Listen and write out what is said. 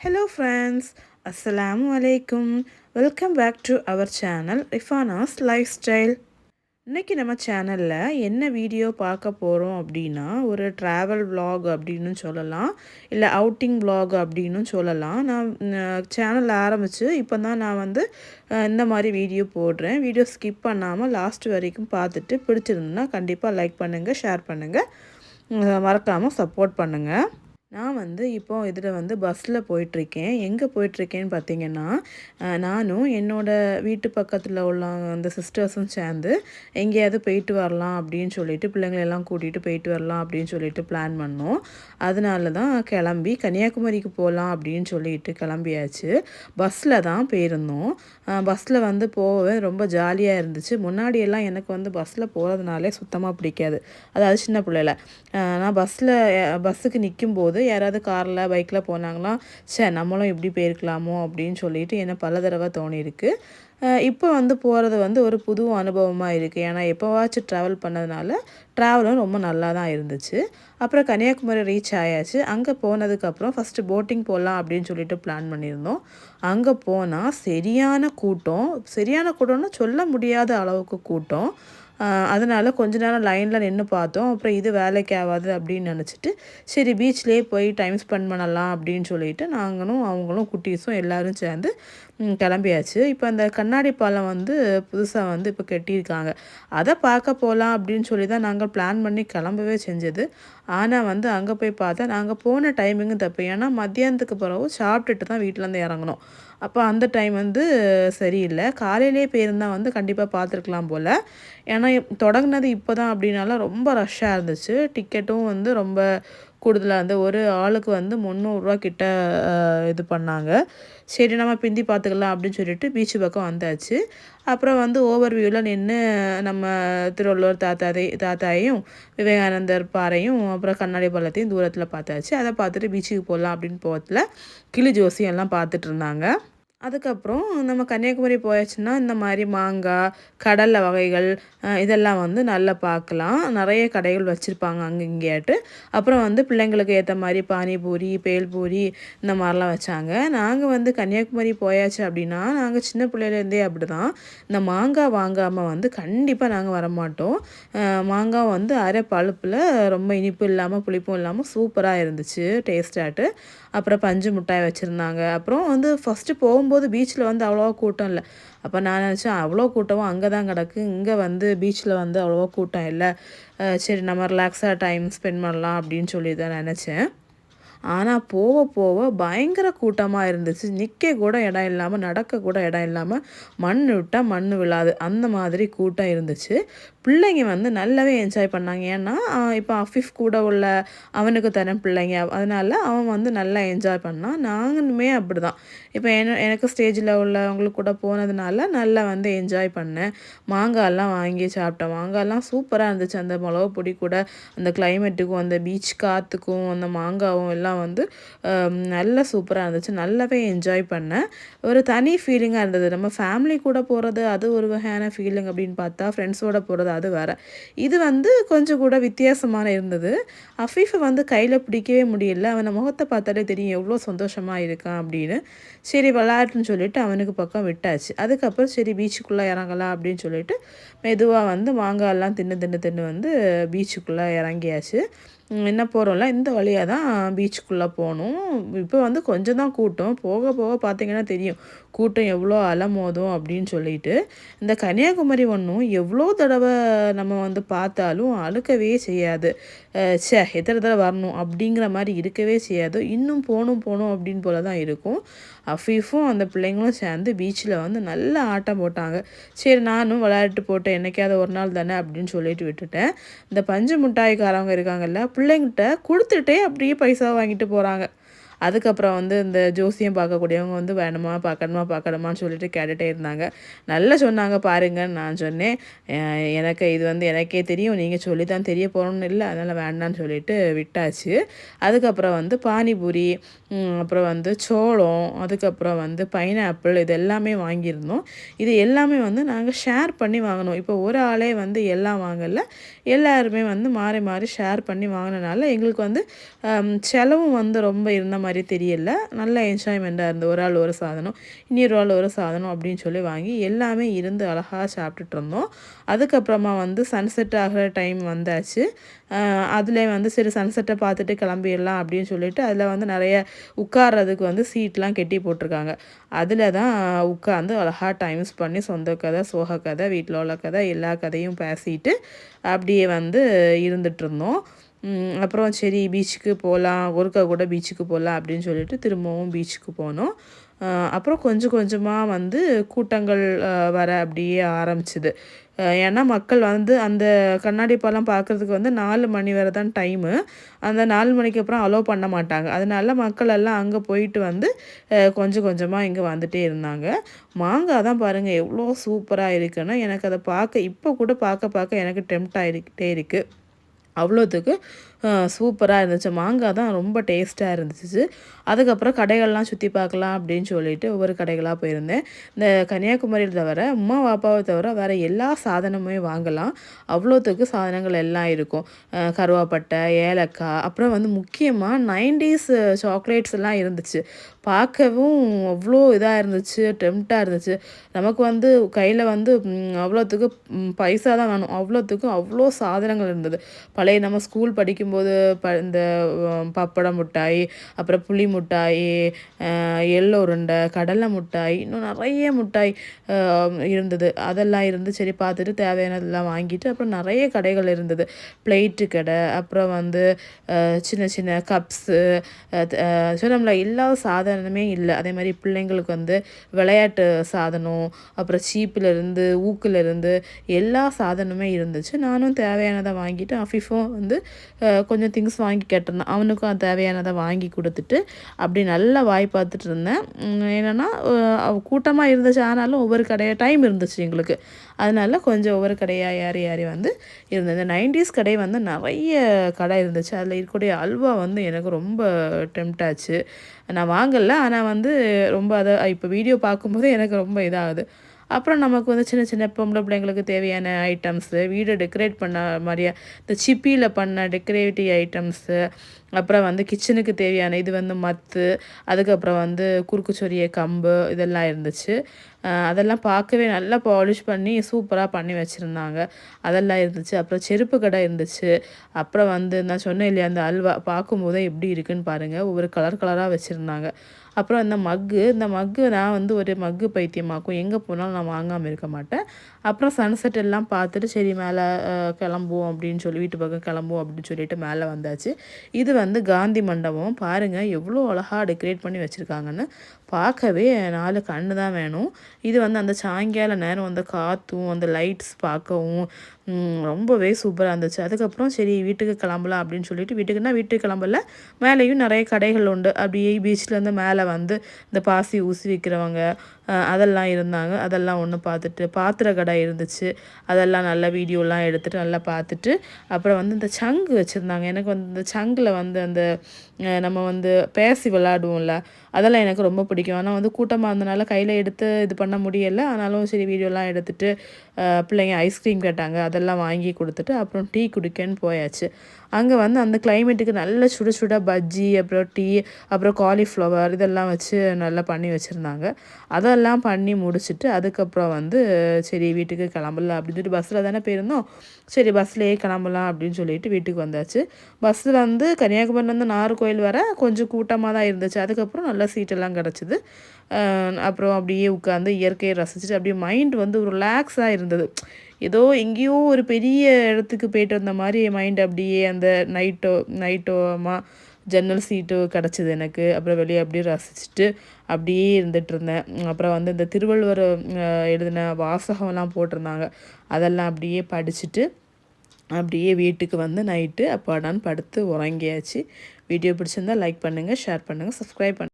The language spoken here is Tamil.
ஹலோ ஃப்ரெண்ட்ஸ் அஸ்ஸலாமு வலைக்கும் welcome back to our channel Rifana's lifestyle இன்றைக்கி நம்ம சேனலில் என்ன வீடியோ பார்க்க போகிறோம் அப்படின்னா ஒரு ட்ராவல் vlog அப்படின்னு சொல்லலாம் இல்லை அவுட்டிங் vlog அப்படின்னு சொல்லலாம். நான் சேனல் ஆரம்பித்து இப்போ தான் நான் வந்து இந்த மாதிரி வீடியோ போடுறேன். வீடியோ ஸ்கிப் பண்ணாமல் லாஸ்ட் வரைக்கும் பார்த்துட்டு பிடிச்சிருந்துன்னா கண்டிப்பாக லைக் பண்ணுங்கள் ஷேர் பண்ணுங்கள் மறக்காமல் சப்போர்ட் பண்ணுங்கள் நான் வந்து இப்போ இதில் வந்து பஸ்ஸில் போயிட்டுருக்கேன். எங்கே போயிட்டுருக்கேன்னு பார்த்தீங்கன்னா நானும் என்னோடய வீட்டு பக்கத்தில் உள்ள அந்த சிஸ்டர்ஸும் சேர்ந்து எங்கேயாவது போயிட்டு வரலாம் அப்படின்னு சொல்லிட்டு பிள்ளைங்களெல்லாம் கூட்டிகிட்டு போயிட்டு வரலாம் அப்படின்னு சொல்லிட்டு பிளான் பண்ணோம். அதனால தான் கிளம்பி கன்னியாகுமரிக்கு போகலாம் அப்படின்னு சொல்லிட்டு கிளம்பியாச்சு. பஸ்ஸில் தான் போயிருந்தோம். பஸ்ஸில் வந்து போகவே ரொம்ப ஜாலியாக இருந்துச்சு. முன்னாடியெல்லாம் எனக்கு வந்து பஸ்ஸில் போகிறதுனாலே சுத்தமாக பிடிக்காது. அதாவது சின்ன பிள்ளைல நான் பஸ்ஸில் பஸ்ஸுக்கு நிற்கும்போது யாராவது காரில் பைக்கில் போனாங்களா சே நம்மளும் இப்படி போயிருக்கலாமோ? அப்படின்னு சொல்லிட்டு என்ன பல தடவை தோணியிருக்கு. இப்போ வந்து போகிறது வந்து ஒரு புது அனுபவமாக இருக்குது ஏன்னா எப்போவாச்சும் ட்ராவல் பண்ணதுனால ட்ராவலும் ரொம்ப நல்லா தான் இருந்துச்சு. அப்புறம் கன்னியாகுமரி ரீச் ஆயாச்சு. அங்கே போனதுக்கப்புறம் ஃபஸ்ட்டு போட்டிங் போகலாம் அப்படின்னு சொல்லிட்டு பிளான் பண்ணியிருந்தோம். அங்கே போனால் சரியான கூட்டம். சரியான கூட்டம்னு சொல்ல முடியாத அளவுக்கு கூட்டம். அதனால் கொஞ்ச நேரம் லைனில் நின்று பார்த்தோம். அப்புறம் இது வேலைக்கு ஆகாது அப்படின்னு நினச்சிட்டு சரி பீச்லேயே போய் டைம் ஸ்பெண்ட் பண்ணலாம் அப்படின்னு சொல்லிட்டு நாங்களும் அவங்களும் குட்டீஸும் எல்லோரும் சேர்ந்து கிளம்பியாச்சு. இப்போ அந்த கண்ணாடி பாலம் வந்து புதுசாக வந்து இப்போ கட்டியிருக்காங்க. அதை பார்க்க போகலாம் அப்படின்னு சொல்லி தான் நாங்கள் பிளான் பண்ணி கிளம்பவே செஞ்சது. ஆனால் வந்து அங்கே போய் பார்த்தா நாங்கள் போன டைமிங்கும் தப்பு. ஏன்னா மத்தியானத்துக்கு பிறகு சாப்பிட்டுட்டு தான் வீட்டிலேருந்து இறங்கணும். அப்போ அந்த டைம் வந்து சரியில்லை. காலையிலே போயிருந்தால் வந்து கண்டிப்பாக பார்த்துருக்கலாம் போல். ஏன்னா தொடங்கினது இப்போ தான் அப்படின்னால ரொம்ப ரஷ்ஷாக இருந்துச்சு. டிக்கெட்டும் வந்து ரொம்ப கூடுதலாக வந்து ஒரு ஆளுக்கு வந்து முந்நூறுரூவா கிட்ட இது பண்ணாங்க. சரி நம்ம பிந்தி பார்த்துக்கலாம் அப்படின்னு சொல்லிட்டு பீச்சு பக்கம் வந்தாச்சு. அப்புறம் வந்து ஓவர் வியூவில் நின்று நம்ம திருவள்ளுவர் தாத்தாதை தாத்தாயையும் விவேகானந்தர் பாறையும் அப்புறம் கண்ணாடி பள்ளத்தையும் தூரத்தில் பார்த்தாச்சு. அதை பார்த்துட்டு பீச்சுக்கு போகலாம் அப்படின்னு போகத்தில் கிளி ஜோசியெல்லாம் பார்த்துட்டு இருந்தாங்க. அதுக்கப்புறம் நம்ம கன்னியாகுமரி போயாச்சுன்னா இந்த மாதிரி மாங்காய் கடலை வகைகள் இதெல்லாம் வந்து நல்லா பார்க்கலாம். நிறைய கடைகள் வச்சுருப்பாங்க அங்கே இங்கேயாட்டு. அப்புறம் வந்து பிள்ளைங்களுக்கு ஏற்ற மாதிரி பானிபூரி பேல்பூரி இந்த மாதிரிலாம் வச்சாங்க. நாங்கள் வந்து கன்னியாகுமரி போயாச்சு அப்படின்னா நாங்கள் சின்ன பிள்ளையிலேருந்தே அப்படி தான் இந்த மாங்காய் வாங்காமல் வந்து கண்டிப்பாக நாங்கள் வரமாட்டோம். மாங்காய் வந்து அரை பழுப்பில் ரொம்ப இனிப்பு இல்லாமல் புளிப்பும் இல்லாமல் சூப்பராக இருந்துச்சு டேஸ்டாட்டு அப்புறம் பஞ்சு மிட்டாய் வச்சுருந்தாங்க. அப்புறம் வந்து ஃபஸ்ட்டு வரும்போது பீச்சில் வந்து அவ்வளோவா கூட்டம் இல்லை. அப்போ நான் நினச்சேன் அவ்வளோ கூட்டமும் அங்கே தான் கிடக்கு. இங்கே வந்து பீச்சில் வந்து அவ்வளோவா கூட்டம் இல்லை. சரி நம்ம ரிலாக்ஸாக டைம் ஸ்பெண்ட் பண்ணலாம் அப்படின்னு சொல்லி தான் நினச்சேன். ஆனால் போக போக பயங்கர கூட்டமாக இருந்துச்சு. நிற்க கூட இடம் இல்லாமல் நடக்க கூட இடம் இல்லாமல் மண் விட்டால் மண் விழாது. அந்த மாதிரி கூட்டம் இருந்துச்சு. பிள்ளைங்க வந்து நல்லாவே என்ஜாய் பண்ணாங்க. ஏன்னா இப்போ அஃபிஃப் கூட உள்ள அவனுக்கு தரேன் பிள்ளைங்க. அதனால அவன் வந்து நல்லா என்ஜாய் பண்ணான் நாங்களுமே அப்படி தான் இப்போ என்ன எனக்கு ஸ்டேஜில் உள்ளவங்களுக்கு கூட போனதுனால நல்லா வந்து என்ஜாய் பண்ணேன். மாங்காய்லாம் வாங்கி சாப்பிட்டேன். மாங்காய்லாம் சூப்பராக இருந்துச்சு. அந்த மிளகு பொடி கூட அந்த கிளைமேட்டுக்கும் அந்த பீச் காற்றுக்கும் அந்த மாங்காவும் எல்லாம் வந்து நல்ல நல்லா சூப்பராக இருந்துச்சு. நல்லாவே என்ஜாய் பண்ணேன். ஒரு தனி ஃபீலிங்காக இருந்தது. நம்ம ஃபேமிலி கூட போகிறது அது ஒரு வகையான ஃபீலிங் அப்படின்னு பார்த்தா ஃப்ரெண்ட்ஸோடு போகிறது அது வேறு. இது வந்து கொஞ்சம் கூட வித்தியாசமான இருந்தது. அஃபீஃபை வந்து கையில் பிடிக்கவே முடியல. அவனை முகத்தை பார்த்தாலே தெரியும் எவ்வளோ சந்தோஷமாக இருக்கான் அப்படின்னு. சரி விளையாட்டுன்னு சொல்லிட்டு அவனுக்கு பக்கம் விட்டாச்சு. அதுக்கப்புறம் சரி பீச்சுக்குள்ளே இறங்கலாம் அப்படின்னு சொல்லிட்டு மெதுவாக வந்து மாங்காயெல்லாம் தின்னு தின்னு தின்னு வந்து பீச்சுக்குள்ளே இறங்கியாச்சு. என்ன போகிறோம்ல இந்த வழியாக தான் பீச்சுக்குள்ளே போகணும். இப்போ வந்து கொஞ்சம் தான் கூட்டம். போக போக பார்த்தீங்கன்னா தெரியும். கூட்டம் எவ்வளோ அலமோதும் அப்படின்னு சொல்லிட்டு இந்த கன்னியாகுமரி ஒன்றும் எவ்வளோ தடவை நம்ம வந்து பார்த்தாலும் அழுக்கவே செய்யாது. சே ச்சே எத்தனை தடவை வரணும் அப்படிங்கிற மாதிரி இருக்கவே செய்யாது. இன்னும் போகணும் போகணும் அப்படின்னு போல தான் இருக்கும். அஃபீஃபும் அந்த பிள்ளைங்களும் சேர்ந்து பீச்சில் வந்து நல்லா ஆட்டம் போட்டாங்க. சரி நானும் விளையாட்டு போட்டேன் என்னைக்காவது ஒரு நாள் தானே அப்படின்னு சொல்லிட்டு விட்டுட்டேன். இந்த பஞ்சு மிட்டாய்க்காரவங்க இருக்காங்கல்ல பிள்ளைங்கிட்ட கொடுத்துட்டே அப்படியே பைசா வாங்கிட்டு போகிறாங்க அதுக்கப்புறம் வந்து இந்த ஜோசியம் பார்க்கக்கூடியவங்க வந்து வேணுமா பார்க்கணுமா பார்க்கணுமான்னு சொல்லிட்டு கேட்டுகிட்டே இருந்தாங்க. நல்லா சொன்னாங்க பாருங்கன்னு நான் சொன்னேன். எனக்கு இது வந்து எனக்கே தெரியும் நீங்கள் சொல்லி தான் தெரிய போகணும்னு இல்லை அதனால் வேண்டான்னு சொல்லிட்டு விட்டாச்சு. அதுக்கப்புறம் வந்து பானிபூரி அப்புறம் வந்து சோளம் அதுக்கப்புறம் வந்து பைனாப்பிள் இது எல்லாமே வாங்கியிருந்தோம். இது எல்லாமே வந்து நாங்கள் ஷேர் பண்ணி வாங்கினோம். இப்போ ஒரு ஆளே வந்து எல்லாம் வாங்கல. எல்லாருமே வந்து மாறி மாறி ஷேர் பண்ணி வாங்கினனால எங்களுக்கு வந்து செலவும் வந்து ரொம்ப இருந்த மாதிரி மாதிரி தெரியல. நல்ல என்ஜாய்மெண்ட்டாக இருந்து ஒரு ஆள் ஒரு சாதனம். இன்னொரு ஆள் ஒரு சாதனம் அப்படின்னு சொல்லி வாங்கி எல்லாமே இருந்து அழகாக சாப்பிட்டுட்டு இருந்தோம். அதுக்கப்புறமா வந்து சன்செட் ஆகிற டைம் வந்தாச்சு. அதில் வந்து சரி சன்செட்டை பார்த்துட்டு கிளம்பிடலாம் அப்படின்னு சொல்லிட்டு அதில் வந்து நிறைய உட்கார்றதுக்கு வந்து சீட்லாம் கெட்டி போட்டிருக்காங்க. அதில் தான் உட்காந்து அழகாக டைம் பண்ணி சொந்த கதை சோக கதை வீட்டில் உள்ள கதை எல்லா கதையும் பேசிட்டு அப்படியே வந்து இருந்துட்டு இருந்தோம். அப்புறம் சரி பீச்சுக்கு போகலாம் ஒருக்கா கூட பீச்சுக்கு போகலாம் அப்படின்னு சொல்லிட்டு திரும்பவும் பீச்சுக்கு போனோம். அப்புறம் கொஞ்சம் கொஞ்சமாக வந்து கூட்டங்கள் வர அப்படியே ஆரம்பிச்சிது. ஏன்னா மக்கள் வந்து அந்த கண்ணாடி பாலம் பார்க்குறதுக்கு வந்து நாலு மணி வரை தான் டைமு அந்த நாலு மணிக்கு அப்புறம் அலோவ் பண்ண மாட்டாங்க. அதனால மக்கள் எல்லாம் அங்கே போயிட்டு வந்து கொஞ்சம் கொஞ்சமாக இங்கே வந்துகிட்டே இருந்தாங்க. மாங்காய் தான் பாருங்கள் எவ்வளோ சூப்பராக இருக்குன்னு எனக்கு அதை பார்க்க இப்போ கூட பார்க்க பார்க்க எனக்கு டெம்ட் ஆகிக்கிட்டே இருக்குது அவ்வளோத்துக்கு சூப்பராக இருந்துச்சு. மாங்காய் தான் ரொம்ப டேஸ்ட்டாக இருந்துச்சு. அதுக்கப்புறம் கடைகள்லாம் சுற்றி பார்க்கலாம் அப்படின்னு சொல்லிட்டு ஒவ்வொரு கடைகளாக போயிருந்தேன். இந்த கன்னியாகுமரியில் தவிர அம்மா பாப்பாவை தவிர வேறு எல்லா சாதனமுமே வாங்கலாம். அவ்வளோத்துக்கு சாதனங்கள் எல்லாம் இருக்கும். கருவாப்பட்டை ஏலக்காய் அப்புறம் வந்து முக்கியமாக நைன்டிஸ் சாக்லேட்ஸ் எல்லாம் இருந்துச்சு. பார்க்கவும் அவ்வளோ இதாக இருந்துச்சு டெம்ட்டாக இருந்துச்சு. நமக்கு வந்து கையில் வந்து அவ்வளோத்துக்கு பைசா தான் வேணும். அவ்வளோத்துக்கும் அவ்வளோ சாதனங்கள் இருந்தது. பழைய நம்ம ஸ்கூல் படிக்கும் போது ப இந்த பப்படம் மிட்டாய் அப்புறம் புளி மிட்டாய் எள்ளு உருண்டை கடலை மிட்டாய் இன்னும் நிறைய மிட்டாய் இருந்தது. அதெல்லாம் இருந்து சரி பார்த்துட்டு தேவையானதெல்லாம் வாங்கிட்டு அப்புறம் நிறைய கடைகள் இருந்தது. பிளேட்டு கடை அப்புறம் வந்து சின்ன சின்ன கப்ஸு நம்மள இல்லாத சாதனமே இல்லை. அதே மாதிரி பிள்ளைங்களுக்கு வந்து விளையாட்டு சாதனம் அப்புறம் சீப்பிலேருந்து ஊக்குலேருந்து எல்லா சாதனமே இருந்துச்சு. நானும் தேவையானதை வாங்கிட்டு அஃபிஃபும் வந்து கொஞ்சம் திங்ஸ் வாங்கி கேட்டிருந்தேன். அவனுக்கும் அது தேவையானதை வாங்கி கொடுத்துட்டு அப்படி நல்லா வாய் பார்த்துட்டு இருந்தேன். என்னென்னா கூட்டமாக இருந்துச்சு. ஆனாலும் ஒவ்வொரு கடையாக டைம் இருந்துச்சு எங்களுக்கு. அதனால கொஞ்சம் ஒவ்வொரு கடையாக ஏறி ஏறி வந்து இருந்தது இந்த நைன்டிஸ் கடை வந்து நிறைய கடை இருந்துச்சு. அதில் இருக்கக்கூடிய அல்வா வந்து எனக்கு ரொம்ப டெம்ட் ஆச்சு. நான் வாங்கலை. ஆனால் வந்து ரொம்ப அதை இப்போ வீடியோ பார்க்கும்போது எனக்கு ரொம்ப இதாகுது. அப்புறம் நமக்கு வந்து சின்ன சின்ன பொம்பளை பிள்ளைங்களுக்கு தேவையான ஐட்டம்ஸு வீடை டெக்கரேட் பண்ண மாதிரியா இந்த சிப்பியில் பண்ண டெக்கரேட்டிவ் ஐட்டம்ஸு அப்புறம் வந்து கிச்சனுக்கு தேவையான இது வந்து மத்து அதுக்கப்புறம் வந்து குறுக்கு சொரிய கம்பு இதெல்லாம் இருந்துச்சு. அதெல்லாம் பார்க்கவே நல்லா பாலிஷ் பண்ணி சூப்பராக பண்ணி வச்சுருந்தாங்க. அதெல்லாம் இருந்துச்சு. அப்புறம் செருப்பு கடை இருந்துச்சு. அப்புறம் வந்து நான் சொன்னேன் இல்லையா அந்த அல்வா பார்க்கும்போதே எப்படி இருக்குன்னு பாருங்கள் ஒவ்வொரு கலர் கலராக வச்சுருந்தாங்க. அப்புறம் இந்த மக்கு இந்த மக்கு நான் வந்து ஒரு மக்கு பைத்தியமாக்கும். எங்கே போனாலும் நான் வாங்காமல் இருக்க மாட்டேன். அப்புறம் சன்செட் எல்லாம் பார்த்துட்டு சரி மேலே கிளம்புவோம் அப்படின்னு சொல்லி வீட்டு பக்கம் கிளம்புவோம் அப்படின்னு சொல்லிட்டு மேலே வந்தாச்சு. இது வந்து காந்தி மண்டபம். பாருங்கள் எவ்வளோ அழகாக டெக்கரேட் பண்ணி வச்சுருக்காங்கன்னு. பார்க்கவே நாலு கண்ணு தான் வேணும். இது வந்து அந்த சாயங்கால நேரம் அந்த காற்றும் அந்த லைட்ஸ் பார்க்கவும் ரொம்பவே சூப்பராக இருந்துச்சு. அதுக்கப்புறம் சரி வீட்டுக்கு கிளம்பலாம் அப்படின்னு சொல்லிட்டு வீட்டுக்குன்னா வீட்டுக்கு கிளம்பல. மேலேயும் நிறைய கடைகள் உண்டு. அப்படியே பீச்சில் இருந்து மேலே வந்து இந்த பாசி ஊசி விற்கிறவங்க அதெல்லாம் இருந்தாங்க. அதெல்லாம் ஒன்று பார்த்துட்டு பாத்திர கடை இருந்துச்சு. அதெல்லாம் நல்ல வீடியோலாம் எடுத்துகிட்டு நல்லா பார்த்துட்டு அப்புறம் வந்து இந்த சங்கு வச்சுருந்தாங்க. எனக்கு வந்து இந்த சங்கில் வந்து அந்த நம்ம வந்து பேசி விளாடுவோம்ல அதெல்லாம் எனக்கு ரொம்ப பிடிக்கும். ஆனால் வந்து கூட்டமாக இருந்தனால கையில் எடுத்து இது பண்ண முடியலை. ஆனாலும் சரி வீடியோலாம் எடுத்துகிட்டு பிள்ளைங்க ஐஸ்கிரீம் கேட்டாங்க அதெல்லாம் வாங்கி கொடுத்துட்டு அப்புறம் டீ குடிக்கன்னு போயாச்சு. அங்கே வந்து அந்த கிளைமேட்டுக்கு நல்ல சுட சுட பஜ்ஜி அப்புறம் டீ அப்புறம் காலிஃப்ளவர் இதெல்லாம் வச்சு நல்லா பண்ணி வச்சுருந்தாங்க. அதெல்லாம் பண்ணி முடிச்சுட்டு அதுக்கப்புறம் வந்து சரி வீட்டுக்கு கிளம்பலாம் அப்படின்னு சொல்லிட்டு பஸ்ஸில் தானே போயிருந்தோம். சரி பஸ்லேயே கிளம்பலாம் அப்படின்னு சொல்லிட்டு வீட்டுக்கு வந்தாச்சு. பஸ்ஸில் வந்து கன்னியாகுமரிலேருந்து நாகர்கோயில் வர கொஞ்சம் கூட்டமாக தான் இருந்துச்சு. அதுக்கப்புறம் நல்லா சீட்டெல்லாம் கிடச்சிது. அப்புறம் அப்படியே உட்காந்து இயற்கையை ரசிச்சுட்டு அப்படியே மைண்ட் வந்து ஒரு ரிலாக்ஸாக இருந்தது. ஏதோ எங்கேயோ ஒரு பெரிய இடத்துக்கு போயிட்டு வந்த மாதிரி மைண்ட் அப்படியே அந்த நைட்டோ நைட்டோமா ஜன்னல் சீட்டு கிடச்சிது எனக்கு. அப்புறம் வெளியே அப்படியே ரசிச்சுட்டு அப்படியே இருந்துகிட்டு இருந்தேன். அப்புறம் வந்து இந்த திருவள்ளுவர் எழுதின வாசகம்லாம் போட்டிருந்தாங்க. அதெல்லாம் அப்படியே படிச்சுட்டு அப்படியே வீட்டுக்கு வந்து நைட்டு அப்பாடான்னு படுத்து உறங்கியாச்சு. வீடியோ பிடிச்சிருந்தா லைக் பண்ணுங்கள் ஷேர் பண்ணுங்கள் சப்ஸ்கிரைப் பண்ணுங்கள்